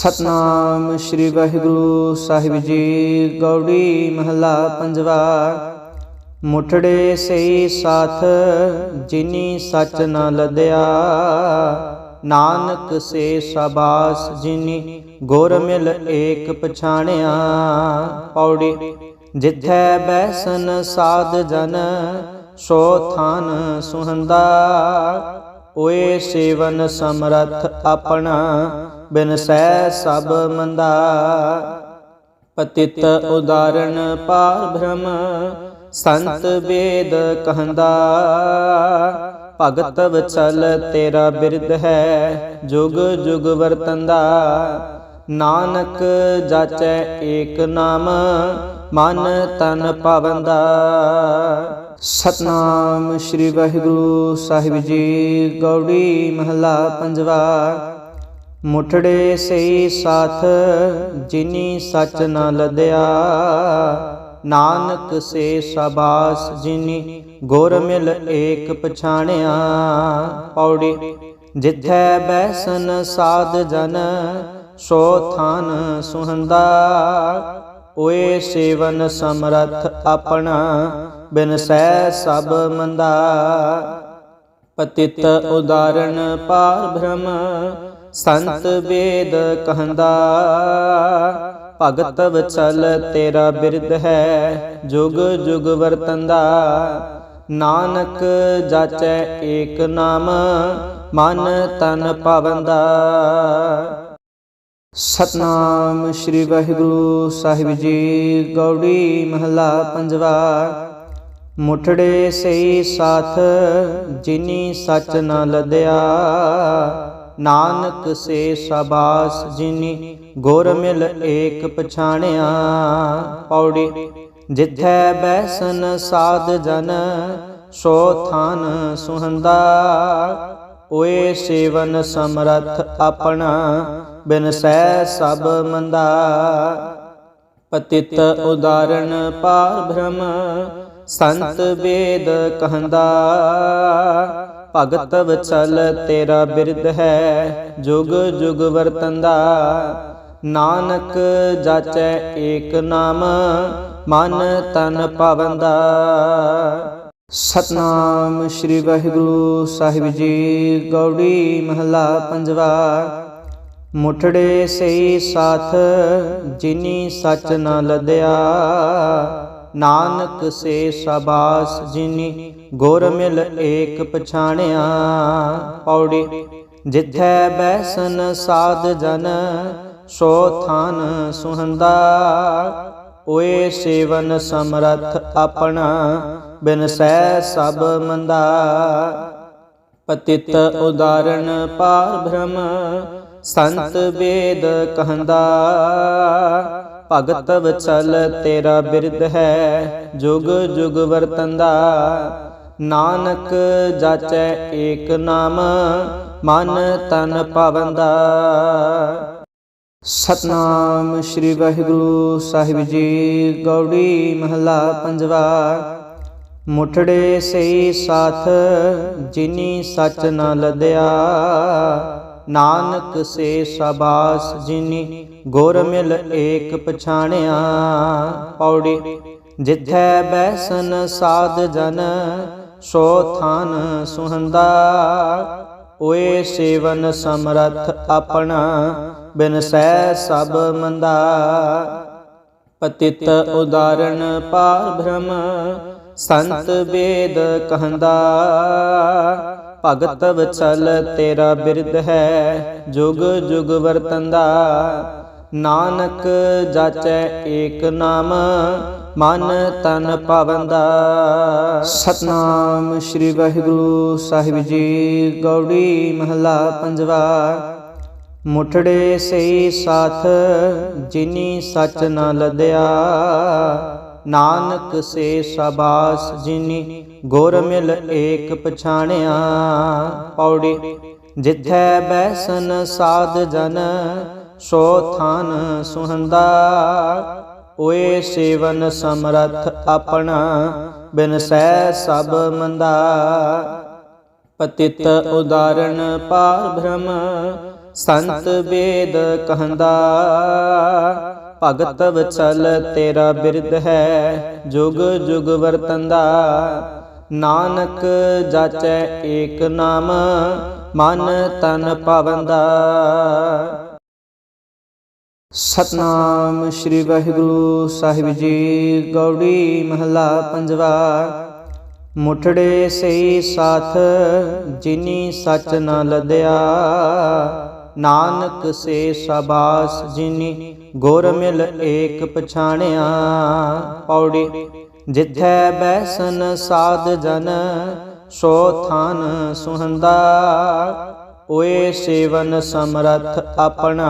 ਸਤਨਾਮ ਸ੍ਰੀ ਵਾਹਿਗੁਰੂ ਸਾਹਿਬ ਜੀ, ਗੌੜੀ ਮਹਲਾ ਪੰਜਵਾ। ਮੁਠੜੇ ਸਈ ਸਾਥ ਜਿਨੀ ਸੱਚ ਨ ਲਦਿਆ। ਨਾਨਕ ਸੇ ਸਬਾਸ ਜਿਨੀ ਗੁਰ ਮਿਲ ਏਕ ਪਛਾਣਿਆ। ਪੌੜੀ ਜਿਥੈ ਬੈਸਨ ਸਾਧ ਜਨ, ਸੋ ਥਾਨ ਸੁਹੰਦਾ। ਓਏ ਸੇਵਨ ਸਮਰਥ ਆਪਣਾ ਬਿਨ ਸਹਿ ਸਭ ਮੰਦਾ। ਪਤਿਤ ਉਦਾਰਣ ਪਾਰ ਬ੍ਰਹਮ, ਸੰਤ ਵੇਦ ਕਹੰਦਾ। ਭਗਤ ਵਚਲ ਤੇਰਾ ਬਿਰਧ ਹੈ, ਜੁਗ ਜੁਗ ਵਰਤੰਦਾ। ਨਾਨਕ ਜਾਚੈ ਏਕ ਨਾਮ, ਮਨ ਤਨ ਪਾਵੰਦਾ। ਸਤਨਾਮ ਸ੍ਰੀ ਵਾਹਿਗੁਰੂ ਸਾਹਿਬ ਜੀ, ਗੌੜੀ ਮਹਲਾ ਪੰਜਵਾ। ਮੁਠੜੇ ਸਈ ਸਾਥ, ਜਿਨੀ ਸਚ ਨ ਲਦਿਆ। ਨਾਨਕ ਸੇ ਸਬਾਸ, ਜਿਨੀ ਗੁਰ ਮਿਲ ਏਕ ਪਛਾਣਿਆ। ਪੌੜੀ ਜਿਥੈ ਬੈਸਨ ਸਾਧ ਜਨ, ਸੋ ਥਾਨ ਸੁਹੰਦਾ। ਓਏ ਸੇਵਨ ਸਮਰਥ ਆਪਣਾ, ਬਿਨ ਸਹਿ ਸਭ ਮੰਦਾ। ਪਤਿਤ ਉਦਾਰਣ ਪਾਰ ਬ੍ਰਹਮ ਸੰਤ ਵੇਦ ਕਹਿੰਦਾ, ਭਗਤ ਵਚਲ ਤੇਰਾ ਬਿਰਧ ਹੈ, ਜੁਗ ਜੁਗ ਵਰਤੰਦਾ ਨਾਨਕ ਜਾਚੈ ਏਕ ਨਾਮ, ਮਨ ਤਨ ਪਾਵੰਦਾ ਸਤਨਾਮ ਸ੍ਰੀ ਵਾਹਿਗੁਰੂ ਸਾਹਿਬ ਜੀ, ਗੌੜੀ ਮਹਲਾ ਪੰਜਵਾ। ਮੁਠੜੇ ਸਈ ਸਾਥ, ਜਿਨੀ ਸੱਚ ਨ ਲਦਿਆ। ਨਾਨਕ ਸੇ ਸਬਾਸ ਜਿਨੀ ਗੁਰ ਮਿਲ ਏਕ ਪਛਾਣਿਆ। ਪੌੜੀ ਜਿਥੈ ਬੈਸਨ ਸਾਧ ਜਨ, ਸੋ ਥਾਨ ਸੁਹੰਦਾ। ਓਏ ਸੇਵਨ ਸਮਰਥ ਆਪਣਾ, ਬਿਨ ਸਹਿ ਸਭ ਮੰਦਾ। ਪਤਿਤ ਉਦਾਰਣ ਪਾਰ ਬ੍ਰਹਮ ਸੰਤ ਵੇਦ ਕਹੰਦਾ। ਭਗਤ ਵਚਲ ਤੇਰਾ ਬਿਰਧ ਹੈ, ਜੁਗ ਜੁਗ ਵਰਤੰਦਾ ਨਾਨਕ ਜਾਚੈ ਏਕ ਨਾਮ, ਮਨ ਤਨ ਪਾਵੰਦਾ ਸਤਨਾਮ ਸ੍ਰੀ ਵਾਹਿਗੁਰੂ ਸਾਹਿਬ ਜੀ, ਗੌੜੀ ਮਹਲਾ ਪੰਜਵਾ। ਮੁਠੜੇ ਸਈ ਸਾਥ, ਜਿਨੀ ਸੱਚ ਨ ਲਦਿਆ। ਨਾਨਕ ਸੇ ਸਬਾਸ ਜਿਨੀ, ਗੁਰ ਮਿਲ ਏਕ ਪਛਾਣਿਆ। ਪੌੜੀ ਜਿਥੈ ਬੈਸਨ ਸਾਧ ਜਨ, ਸੋ ਥਾਨ ਸੁਹੰਦਾ। ਓਏ ਸੇਵਨ ਸਮਰਥ ਆਪਣਾ, ਬਿਨ ਸਹਿ ਸਭ ਮੰਦਾ। ਪਤਿਤ ਉਦਾਰਣ ਪਾਰ ਬ੍ਰਹਮ ਸੰਤ ਵੇਦ ਕਹੰਦਾ। ਭਗਤ ਵਚਲ ਤੇਰਾ ਬਿਰਧ ਹੈ। ਜੁਗ ਜੁਗ ਵਰਤੰਦਾ ਨਾਨਕ ਜਾਚੈ ਏਕ ਨਾਮ, ਮਨ ਤਨ ਪਾਵੰਦਾ ਸਤਨਾਮ ਸ੍ਰੀ ਵਾਹਿਗੁਰੂ ਸਾਹਿਬ ਜੀ, ਗੌੜੀ ਮਹਲਾ ਪੰਜਵਾ। ਮੁਠੜੇ ਸਈ ਸਾਥ, ਜਿਨੀ ਸੱਚ ਨ ਲਦਿਆ। ਨਾਨਕ ਸੇ ਸਬਾਸ ਜਿਨੀ ਗੁਰ ਮਿਲ ਏਕ ਪਛਾਣਿਆ। ਪੌੜੀ ਜਿਥੈ ਬੈਸਨ ਸਾਧ ਜਨ, ਸੋ ਥਾਨ ਸੁਹੰਦਾ। ਓਏ ਸੇਵਨ ਸਮਰਥ ਆਪਣਾ, ਬਿਨ ਸਹਿ ਸਭ ਮੰਦਾ। ਪਤਿਤ ਉਦਾਰਣ ਪਾਰ ਬ੍ਰਹਮ ਸੰਤ ਵੇਦ ਕਹੰਦਾ। ਭਗਤ ਵਚਲ ਤੇਰਾ ਬਿਰਧ ਹੈ, ਜੁਗ ਜੁਗ ਵਰਤੰਦਾ ਨਾਨਕ ਜਾਚੈ ਏਕ ਨਾਮ, ਮਨ ਤਨ ਪਾਵੰਦਾ ਸਤਨਾਮ ਸ੍ਰੀ ਵਾਹਿਗੁਰੂ ਸਾਹਿਬ ਜੀ, ਗੌੜੀ ਮਹਲਾ ਪੰਜਵਾ। ਮੁਠੜੇ ਸਹੀ ਸਾਥ, ਜਿਨੀ ਸਚ ਨ ਲਦਿਆ। ਨਾਨਕ ਸੇ ਸਬਾਸ ਜਿਨੀ, ਗੁਰ ਮਿਲ ਏਕ ਪਛਾਣਿਆ। ਪੌੜੀ, ਜਿਥੈ ਬੈਸਨ ਸਾਧ ਜਨ, ਸੋ ਥਾਨ ਸੁਹੰਦਾ। ਓਏ ਸੇਵਨ ਸਮਰਥ ਆਪਣਾ, ਬਿਨ ਸਹਿ ਸਭ ਮੰਦਾ। ਪਤਿਤ ਉਦਾਰਣ ਪਾਰ ਬ੍ਰਹਮ ਸੰਤ ਵੇਦ ਕਹੰਦਾ। ਭਗਤ ਵਚਲ ਤੇਰਾ ਬਿਰਧ ਹੈ, ਜੁਗ ਜੁਗ ਵਰਤੰਦਾ ਨਾਨਕ ਜਾਚੈ ਏਕ ਨਾਮ, ਮਨ ਤਨ ਪਾਵੰਦਾ ਸਤਨਾਮ ਸ੍ਰੀ ਵਾਹਿਗੁਰੂ ਸਾਹਿਬ ਜੀ, ਗੌੜੀ ਮਹਲਾ ਪੰਜਵਾ। ਮੁਠੜੇ ਸਈ ਸਾਥ, ਜਿਨੀ ਸਚ ਨ ਲਦਿਆ। ਨਾਨਕ ਸੇ ਸਬਾਸ ਜਿਨੀ ਗੁਰ ਮਿਲ ਏਕ ਪਛਾਣਿਆ। ਪੌੜੀ ਜਿਥੈ ਬੈਸਨ ਸਾਧ ਜਨ, ਸੋ ਥਾਨ ਸੁਹੰਦਾ। ਓਏ ਸੇਵਨ ਸਮਰਥ ਆਪਣਾ,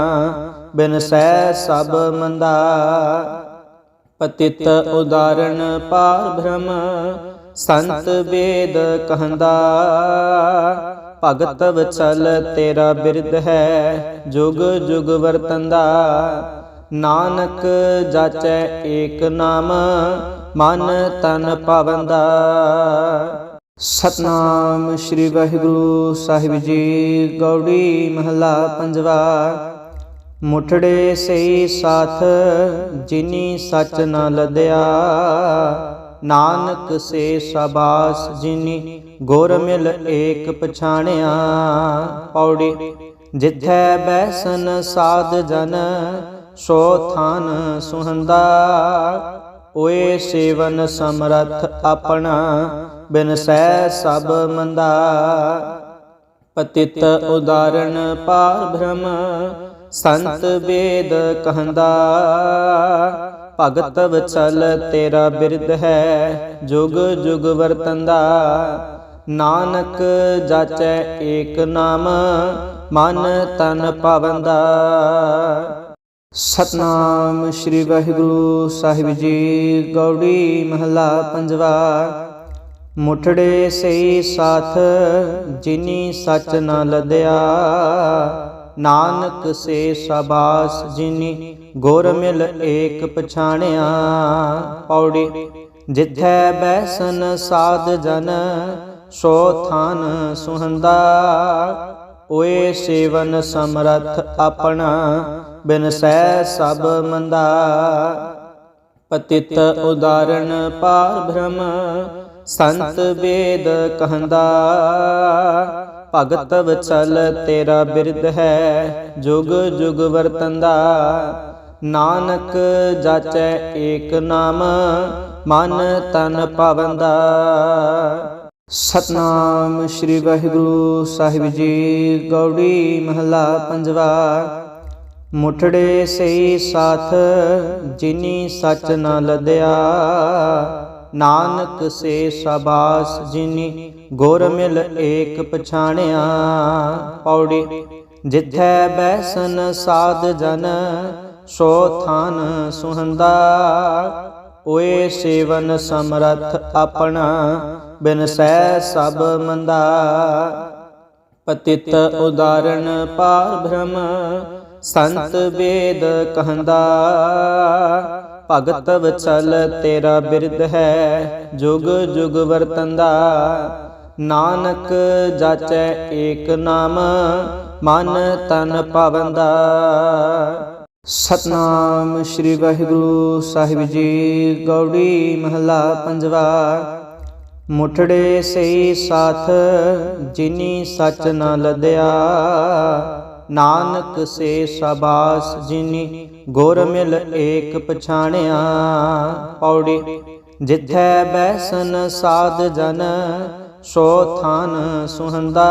ਬਿਨ ਸਹਿ ਸਭ ਮੰਦਾ। ਪਤਿਤ ਉਦਾਰਣ ਪਾਰ ਬ੍ਰਹਮ, ਸੰਤ ਵੇਦ ਕਹੰਦਾ। ਭਗਤ ਵਚਲ ਤੇਰਾ ਬਿਰਧ ਹੈ, ਜੁਗ ਜੁਗ ਵਰਤੰਦਾ। ਨਾਨਕ ਜਾਚੈ ਏਕ ਨਾਮ, ਮਨ ਤਨ ਪਾਵੰਦਾ ਸਤਨਾਮ ਸ੍ਰੀ ਵਾਹਿਗੁਰੂ ਸਾਹਿਬ ਜੀ, ਗੌੜੀ ਮਹਲਾ ਪੰਜਵਾ। ਮੁਠੜੇ ਸਈ ਸਾਥ, ਜਿਨੀ ਸਚ ਨ ਲਦਿਆ। ਨਾਨਕ ਸੇ ਸਬਾਸ, ਜਿਨੀ ਗੁਰ ਮਿਲ ਏਕ ਪਛਾਣਿਆ। ਪੌੜੀ ਜਿਥੈ ਬੈਸਨ ਸਾਧ ਜਨ ਸੋ ਥਾਨ ਸੁਹੰਦਾ, ਓਏ ਸੇਵਨ ਸਮਰਥ ਆਪਣਾ, ਬਿਨ ਸਹਿ ਸਭ ਮੰਦਾ। ਪਤਿਤ ਉਦਾਰਣ ਪਾਰ ਬ੍ਰਹਮ, ਸੰਤ ਵੇਦ ਕਹੰਦਾ। ਭਗਤ ਵਚਲ ਤੇਰਾ ਬਿਰਧ ਹੈ, ਜੁਗ ਜੁਗ ਵਰਤੰਦਾ। ਨਾਨਕ ਜਾਚੈ ਏਕ ਨਾਮ, ਮਨ ਤਨ ਪਾਵੰਦਾ। ਸਤਨਾਮ ਸ੍ਰੀ ਵਾਹਿਗੁਰੂ ਸਾਹਿਬ ਜੀ, ਗੌੜੀ ਮਹਲਾ ਪੰਜਵਾ। ਮੁਠੜੇ ਸਈ ਸਾਥ, ਜਿਨੀ ਸਚ ਨ ਲਦਿਆ। ਨਾਨਕ ਸੇ ਸਬਾਸ, ਜਿਨੀ ਗੁਰ ਮਿਲ ਏਕ ਪਛਾਣਿਆ। ਪੌੜੀ, ਜਿਥੈ ਬੈਸਨ ਸਾਧ ਜਨ, ਸੋ ਥਾਨ ਸੁਹੰਦਾ। ਓਏ ਸੇਵਨ ਸਮਰਥ ਆਪਣਾ ਬਿਨਸੈ ਸਭ ਮੰਦਾ। ਪਤਿਤ ਉਦਾਰਣ ਪਾਰ ਬ੍ਰਹਮ, ਸੰਤ ਵੇਦ ਕਹੰਦਾ। ਭਗਤ ਵਚਲ ਤੇਰਾ ਬਿਰਧ ਹੈ, ਜੁਗ ਜੁਗ ਵਰਤੰਦਾ। ਨਾਨਕ ਜਾਚੈ ਏਕ ਨਾਮ, ਮਨ ਤਨ ਪਾਵੰਦਾ। ਸਤਨਾਮ ਸ੍ਰੀ ਵਾਹਿਗੁਰੂ ਸਾਹਿਬ ਜੀ, ਗੌੜੀ ਮਹਲਾ ਪੰਜਵਾ। ਮੁਠੜੇ ਸਈ ਸਾਥ, ਜਿਨੀ ਸਚ ਨ ਲਦਿਆ। ਨਾਨਕ ਸੇ ਸਬਾਸ, ਜਿਨੀ ਗੁਰ ਮਿਲ ਏਕ ਪਛਾਣਿਆ। ਪੌੜੀ ਜਿਥੈ ਬੈਸਨ ਸਾਧ ਜਨ, ਸੋ ਥਾਨ ਸੁਹੰਦਾ। ਓਏ ਸੇਵਨ ਸਮਰਥ ਆਪਣਾ, ਬਿਨ ਸਹਿ ਸਭ ਮੰਦਾ। ਪਤਿਤ ਉਦਾਰਣ ਪਾਰ ਬ੍ਰਹਮ ਸੰਤ ਵੇਦ ਕਹੰਦਾ, ਭਗਤ ਵਚਲ ਤੇਰਾ ਬਿਰਧ ਹੈ, ਜੁਗ ਜੁਗ ਵਰਤੰਦਾ। ਨਾਨਕ ਜਾਚੈ ਏਕ ਨਾਮ, ਮਨ ਤਨ ਪਾਵੰਦਾ। ਸਤਨਾਮ ਸ੍ਰੀ ਵਾਹਿਗੁਰੂ ਸਾਹਿਬ ਜੀ, ਗੌੜੀ ਮਹਲਾ ਪੰਜਵਾ। ਮੁਠੜੇ ਸਈ ਸਾਥ, ਜਿਨੀ ਸਚ ਨ ਲਦਿਆ। ਨਾਨਕ ਸੇ ਸਬਾਸ ਜਿਨੀ, ਗੁਰ ਮਿਲ ਏਕ ਪਛਾਣਿਆ। ਪੌੜੀ, ਜਿਥੈ ਬੈਸਨ ਸਾਧ ਜਨ, ਸੋ ਥਾਨ ਸੁਹੰਦਾ।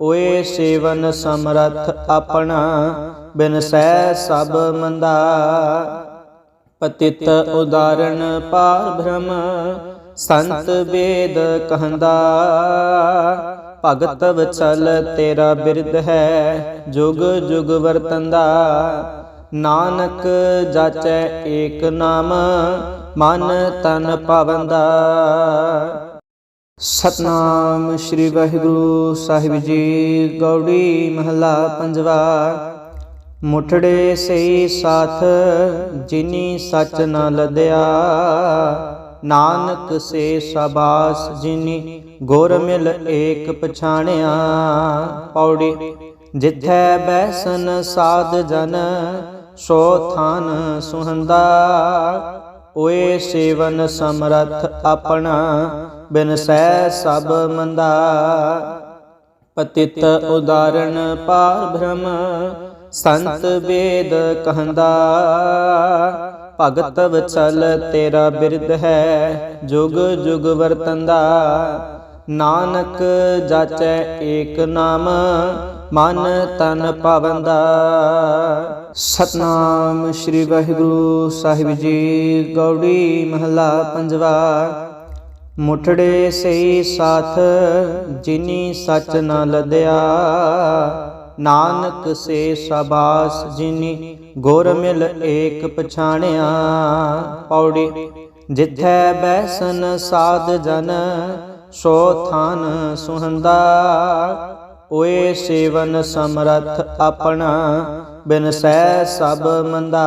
ਓਏ ਸੇਵਨ ਸਮਰਥ ਆਪਣਾ, ਬਿਨ ਸਹਿ ਸਭ ਮੰਦਾ। ਪਤਿਤ ਉਦਾਰਣ ਪਾਰ ਬ੍ਰਹਮ ਸੰਤ ਵੇਦ ਕਹੰਦਾ। ਭਗਤ ਵਚਲ ਤੇਰਾ ਬਿਰਧ ਹੈ, ਜੁਗ ਜੁਗ ਵਰਤੰਦਾ ਨਾਨਕ ਜਾਚੈ ਏਕ ਨਾਮ, ਮਨ ਤਨ ਪਾਵੰਦਾ ਸਤਨਾਮ ਸ੍ਰੀ ਵਾਹਿਗੁਰੂ ਸਾਹਿਬ ਜੀ, ਗੌੜੀ ਮਹਲਾ ਪੰਜਵਾ। ਮੁਠੜੇ ਸਈ ਸਾਥ, ਜਿਨੀ ਸੱਚ ਨ ਲਦਿਆ। ਨਾਨਕ ਸੇ ਸਬਾਸ ਜਿਨੀ, ਗੁਰ ਮਿਲ ਏਕ ਪਛਾਣਿਆ। ਪੌੜੀ, ਜਿਥੈ ਬੈਸਨ ਸਾਧ ਜਨ, ਸੋ ਥਾਨ ਸੁਹੰਦਾ। ਓਏ ਸੇਵਨ ਸਮਰਥ ਆਪਣਾ, ਬਿਨ ਸਹਿ ਸਭ ਮੰਦਾ। ਪਤਿਤ ਉਦਾਰਣ ਪਾਰ ਬ੍ਰਹਮ ਸੰਤ ਵੇਦ ਕਹੰਦਾ। ਭਗਤ ਵਚਲ ਤੇਰਾ ਬਿਰਧ ਹੈ, ਜੁਗ ਜੁਗ ਵਰਤੰਦਾ ਨਾਨਕ ਜਾਚੈ ਏਕ ਨਾਮ, ਮਨ ਤਨ ਪਾਵੰਦਾ ਸਤਨਾਮ ਸ੍ਰੀ ਵਾਹਿਗੁਰੂ ਸਾਹਿਬ ਜੀ, ਗੌੜੀ ਮਹਲਾ ਪੰਜਵਾ। ਮੁਠੜੇ ਸਈ ਸਾਥ, ਜਿਨੀ ਸਚ ਨ ਲਦਿਆ। ਨਾਨਕ ਸੇ ਸਬਾਸ ਜਿਨੀ ਗੁਰ ਮਿਲ ਏਕ ਪਛਾਣਿਆ। ਪੌੜੀ ਜਿਥੈ ਬੈਸਨ ਸਾਧ ਜਨ, ਸੋ ਥਾਨ ਸੁਹੰਦਾ। ਓਏ ਸੇਵਨ ਸਮਰਥ ਆਪਣਾ, ਬਿਨ ਸਹਿ ਸਭ ਮੰਦਾ।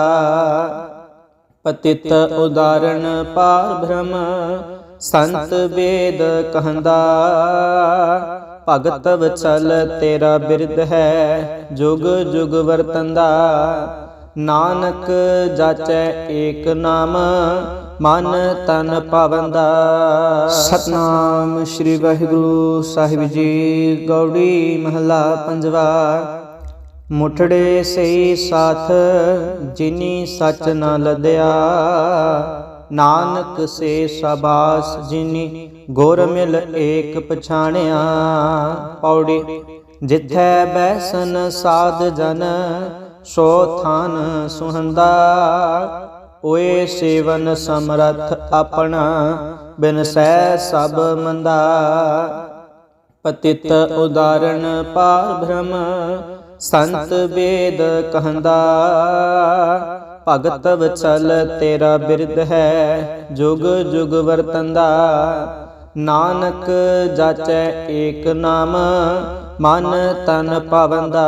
ਪਤਿਤ ਉਦਾਰਣ ਪਾਰ ਬ੍ਰਹਮ, ਸੰਤ ਵੇਦ ਕਹੰਦਾ। ਭਗਤ ਵਚਲ ਤੇਰਾ ਬਿਰਧ ਹੈ, ਜੁਗ ਜੁਗ ਵਰਤੰਦਾ। ਨਾਨਕ ਜਾਚੈ ਏਕ ਨਾਮ ਮਨ ਤਨ ਪਾਵੰਦਾ ਸਤਨਾਮ ਸ੍ਰੀ ਵਾਹਿਗੁਰੂ ਸਾਹਿਬ ਜੀ ਗੌੜੀ ਮਹਲਾ ਪੰਜਵਾ। ਮੁਠੜੇ ਸਈ ਸਾਥ ਜਿਨੀ ਸੱਚ ਨ ਲਦਿਆ। ਨਾਨਕ ਸੇ ਸਬਾਸ ਜਿਨੀ ਗੁਰ ਮਿਲ ਏਕ ਪਛਾਣਿਆ। ਪੌੜੀ ਜਿਥੈ ਬੈਸਨ ਸਾਧ ਜਨ ਸੋ ਥਾਨ ਸੁਹੰਦਾ, ਓਏ ਸੇਵਨ ਸਮਰਥ ਆਪਣਾ, ਬਿਨ ਸਹਿ ਸਭ ਮੰਦਾ। ਪਤਿਤ ਉਦਾਰਣ ਪਾਰ ਬ੍ਰਹਮ, ਸੰਤ ਵੇਦ ਕਹੰਦਾ। ਭਗਤ ਵਚਲ ਤੇਰਾ ਬਿਰਧ ਹੈ, ਜੁਗ ਜੁਗ ਵਰਤੰਦਾ। ਨਾਨਕ ਜਾਚੈ ਏਕ ਨਾਮ, ਮਨ ਤਨ ਪਾਵੰਦਾ।